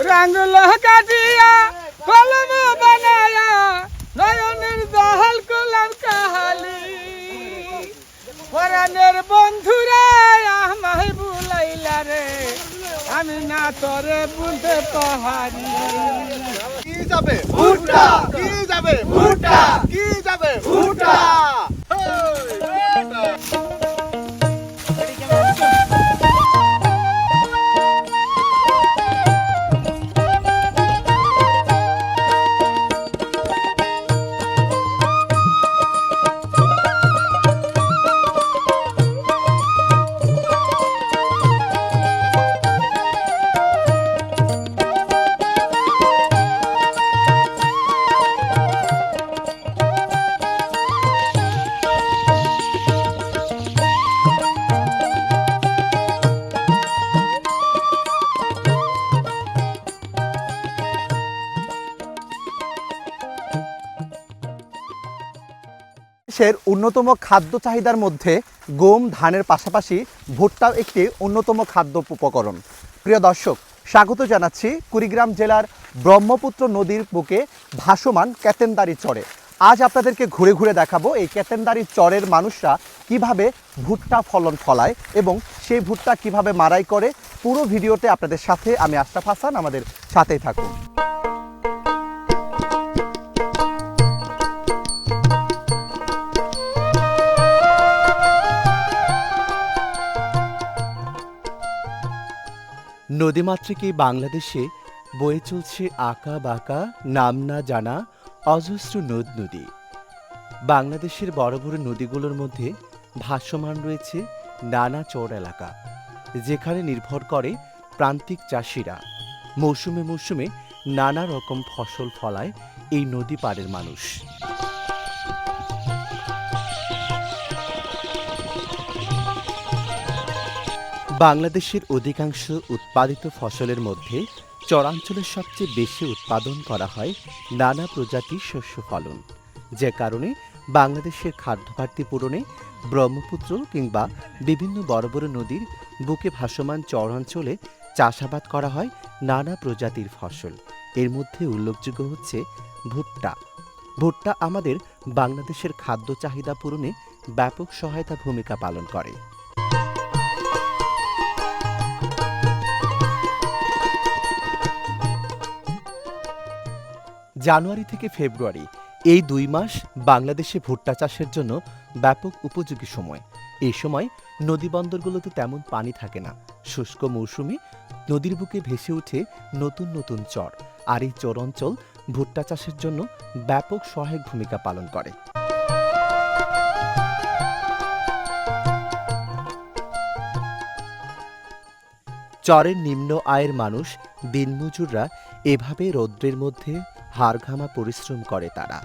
রাঙ্গুল কাটিয়া কলম বানায়া নয়নের দহল কুলাম কাহালি পরাণের বন্ধুরা আমায় বুলাইলা রে আমি না তোরে বলতে পাহাড়ি কি যাবে ভুট্টা কি যাবে ভুট্টা কি দেশের অন্যতম খাদ্য চাহিদার মধ্যে গম, ধানের পাশাপাশি ভুট্টাও একটি অন্যতম খাদ্য উপকরণ। প্রিয় দর্শক, স্বাগত জানাচ্ছি কুড়িগ্রাম জেলার ব্রহ্মপুত্র নদীর বুকে ভাসমান ক্যাতেনদারি চরে। আজ আপনাদেরকে ঘুরে ঘুরে দেখাবো এই কেতেনদারি চরের মানুষরা কীভাবে ভুট্টা ফলন ফলায় এবং সেই ভুট্টা কীভাবে মারাই করে। পুরো ভিডিওতে আপনাদের সাথে আমি আশরাফ হাসান, আমাদের সাথেই থাকুন। নদীমাতৃকে বাংলাদেশে বয়ে চলছে আঁকা বাঁকা, নাম না জানা, অজস্র নদ নদী। বাংলাদেশের বড় বড় নদীগুলোর মধ্যে ভাসমান রয়েছে নানা চর এলাকা, যেখানে নির্ভর করে প্রান্তিক চাষিরা। মৌসুমে মৌসুমে নানা রকম ফসল ফলায় এই নদী পাড়ের মানুষ। বাংলাদেশের অধিকাংশ উৎপাদিত ফসলের মধ্যে চরাঞ্চলের সবচেয়ে বেশি উৎপাদন করা হয় নানা প্রজাতির শস্য ফলন। যে কারণে বাংলাদেশের খাদ্য ঘাটতি পূরণে ব্রহ্মপুত্র কিংবা বিভিন্ন বড় বড় নদীর বুকে ভাসমান চরাঞ্চলে চাষাবাদ করা হয় নানা প্রজাতির ফসল। এর মধ্যে উল্লেখযোগ্য হচ্ছে ভুট্টা। ভুট্টা আমাদের বাংলাদেশের খাদ্য চাহিদা পূরণে ব্যাপক সহায়তা ভূমিকা পালন করে। জানুয়ারি থেকে ফেব্রুয়ারি, এই দুই মাস বাংলাদেশে ভুট্টা চাষের জন্য ব্যাপক উপযোগী সময়। এই সময় নদীবন্দরগুলোতে তেমন পানি থাকে না। শুষ্ক মৌসুমে নদীর বুকে ভেসে উঠে নতুন নতুন চর। আর এই চর অঞ্চল ভুট্টা চাষের জন্য ব্যাপক সহায়ক ভূমিকা পালন করে। চরের নিম্ন আয়ের মানুষ, দিনমজুররা এভাবে রৌদ্রের মধ্যে হাড়ঘামা পরিশ্রম করে তারা।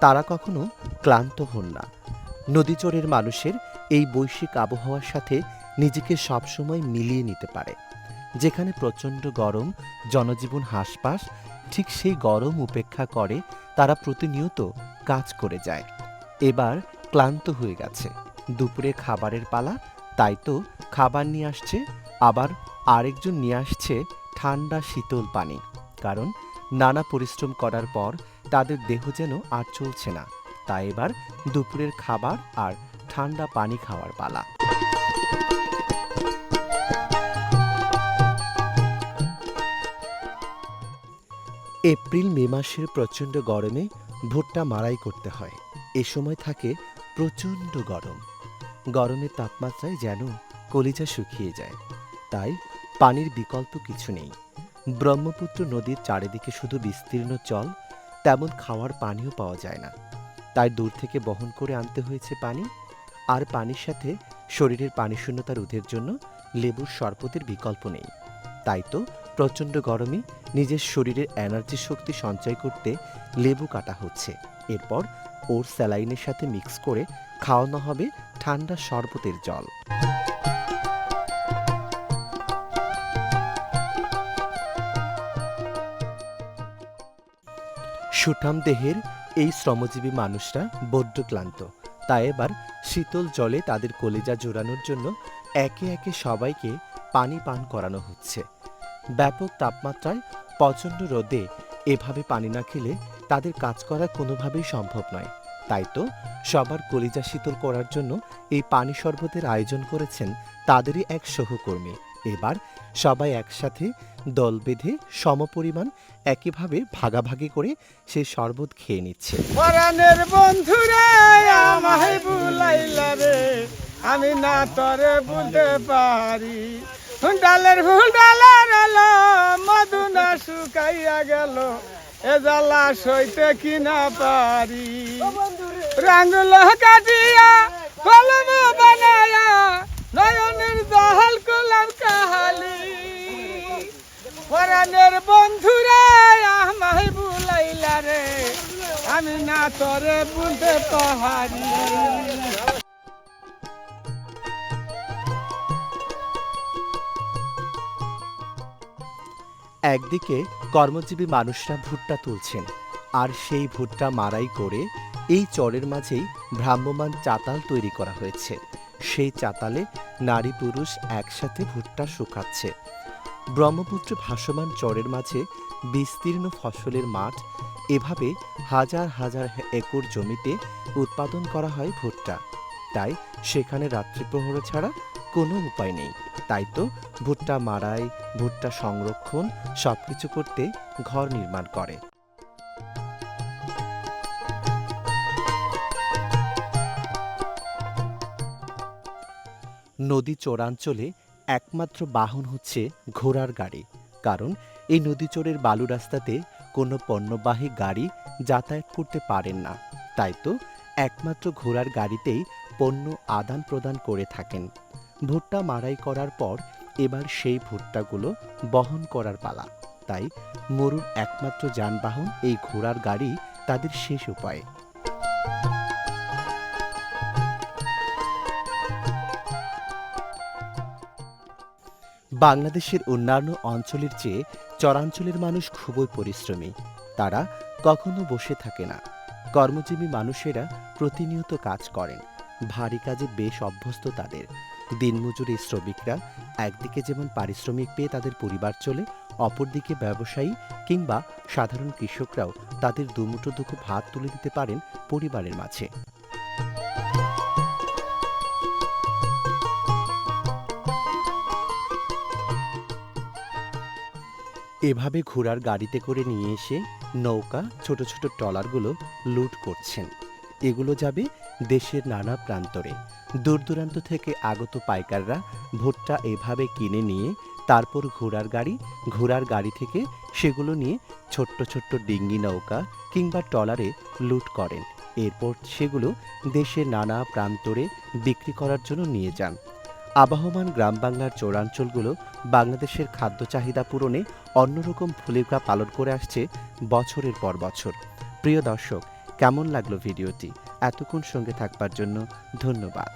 তারা কখনো ক্লান্ত হন না। নদীচরের মানুষের এই বৈশ্বিক আবহাওয়ার সাথে নিজেকে সবসময় মিলিয়ে নিতে পারে। যেখানে প্রচণ্ড গরম, জনজীবন হাসপাস, ঠিক সেই গরম উপেক্ষা করে তারা প্রতিনিয়ত কাজ করে যায়। এবার ক্লান্ত হয়ে গেছে। দুপুরে খাবারের পালা, তাই তো খাবার নিয়ে আসছে আবার আরেকজন নিয়ে আসছে ঠান্ডা শীতল পানি, কারণ নানা পরিশ্রম করার পর তাদের দেহ যেন আর চলছে না। তাই এবার দুপুরের খাবার আর ঠান্ডা পানি খাওয়ার পালা। এপ্রিল, মে মাসের প্রচণ্ড গরমে ভুট্টা মারাই করতে হয়। এ সময় থাকে প্রচণ্ড গরম। গরমের তাপমাত্রায় যেন কলিজা শুকিয়ে যায়। তাই পানির বিকল্প কিছু নেই। ব্রহ্মপুত্র নদীর চারিদিকে শুধু বিস্তীর্ণ জল তেমন খাওয়ার পানিও পাওয়া যায় না। তাই দূর থেকে বহন করে আনতে হয়েছে পানি, আর পানির সাথে শরীরের পানি শূন্যতা রোধের জন্য লেবুর শরবতের বিকল্প নেই। তাই তো প্রচণ্ড গরমে নিজের শরীরের এনার্জি শক্তি সঞ্চয় করতে লেবু কাটা হচ্ছে। এরপর ওর স্যালাইনের সাথে মিক্স করে খাওয়ানো হবে ঠান্ডা শরবতের জল। সুঠাম দেহের এই শ্রমজীবী মানুষরা বড্ড ক্লান্ত। তাই এবার শীতল জলে তাদের কলিজা জোড়ানোর জন্য একে একে সবাইকে পানি পান করানো হচ্ছে। ব্যাপক তাপমাত্রায় প্রচণ্ড রোদে এভাবে পানি না খেলে তাদের কাজ করা কোনোভাবেই সম্ভব নয়। তাই তো সবার কলিজা শীতল করার জন্য এই পানি শরবতের আয়োজন করেছেন তাদেরই এক সহকর্মী। এবার সবাই একসাথে দল বেঁধে সমপরিমাণ একইভাবে ভাগাভাগি করে সে শরবত খেয়ে নিচ্ছে। পরাণের বন্ধুরা আমায় বুলাইলা রে আমি না তরে বলতে পারি। মধু না শুকাইয়া গেল এ জ্বালা সইতে কি না পারি। রাঙ্গুল কাটিয়া কলম বানায়া নয়নের জহল কুলাম কাহালি পরাণের বন্ধুরা আমায় বুলাইলা রে না পাহাড়ি। একদিকে কর্মজীবী মানুষরা ভুট্টা তুলছেন, আর সেই ভুট্টা মারাই করে এই চরের মাঝেই ভ্রাম্যমান চাতাল তৈরি করা হয়েছে। সেই চাতালে নারী পুরুষ একসাথে ভুট্টা শুকাচ্ছে। ব্রহ্মপুত্র ভাসমান চরের মাঝে বিস্তীর্ণ ফসলের মাঠ এভাবে হাজার হাজার একর জমিতে উৎপাদন করা হয় ভুট্টা। তাই সেখানে রাত্রিপ্রহর ছাড়া কোনো উপায় নেই। তাই তো ভুট্টা মারাই ভুট্টা সংরক্ষণ সবকিছু করতে ঘর নির্মাণ করে। নদী চোরাঞ্চলে একমাত্র বাহন হচ্ছে ঘোড়ার গাড়ি। কারণ এই নদী চরের বালু রাস্তাতে কোনো পণ্যবাহী গাড়ি যাতায়াত করতে পারেন না। তাই তো একমাত্র ঘোড়ার গাড়িতেই পণ্য আদান প্রদান করে থাকেন। ভুট্টা মারাই করার পর এবার সেই ভুট্টাগুলো বহন করার পালা। তাই মরুর একমাত্র যানবাহন এই ঘোড়ার গাড়ি তাদের শেষ উপায়। বাংলাদেশের অন্যান্য অঞ্চলের চেয়ে চরাঞ্চলের মানুষ খুবই পরিশ্রমী। তারা কখনো বসে থাকে না। কর্মজীবী মানুষেরা প্রতিনিয়ত কাজ করেন। ভারী কাজে বেশ অভ্যস্ত তাদের। দিনমজুরি শ্রমিকরা একদিকে যেমন পারিশ্রমিক পেয়ে তাদের পরিবার চলে, অপরদিকে ব্যবসায়ী কিংবা সাধারণ কৃষকরাও তাদের দুমুঠো দুঃখ ভাত তুলে দিতে পারেন পরিবারের মাঝে। এভাবে ঘোড়ার গাড়িতে করে নিয়ে এসে নৌকা, ছোট ছোট ট্রলারগুলো লুট করছেন। এগুলো যাবে দেশের নানা প্রান্তরে। দূর দূরান্ত থেকে আগত পাইকাররা ভুট্টা এভাবে কিনে নিয়ে তারপর ঘোড়ার গাড়ি ঘোড়ার গাড়ি থেকে সেগুলো নিয়ে ছোট্ট ছোট্ট ডিঙ্গি নৌকা কিংবা ট্রলারে লুট করেন। এরপর সেগুলো দেশের নানা প্রান্তরে বিক্রি করার জন্য নিয়ে যান। আবহমান গ্রাম বাংলার চৌরাঞ্চলগুলো বাংলাদেশের খাদ্য চাহিদা পূরণে অন্যরকম ভূমিকা পালন করে আসছে বছরের পর বছর। প্রিয় দর্শক, কেমন লাগল ভিডিওটি? এতক্ষণ সঙ্গে থাকবার জন্য ধন্যবাদ।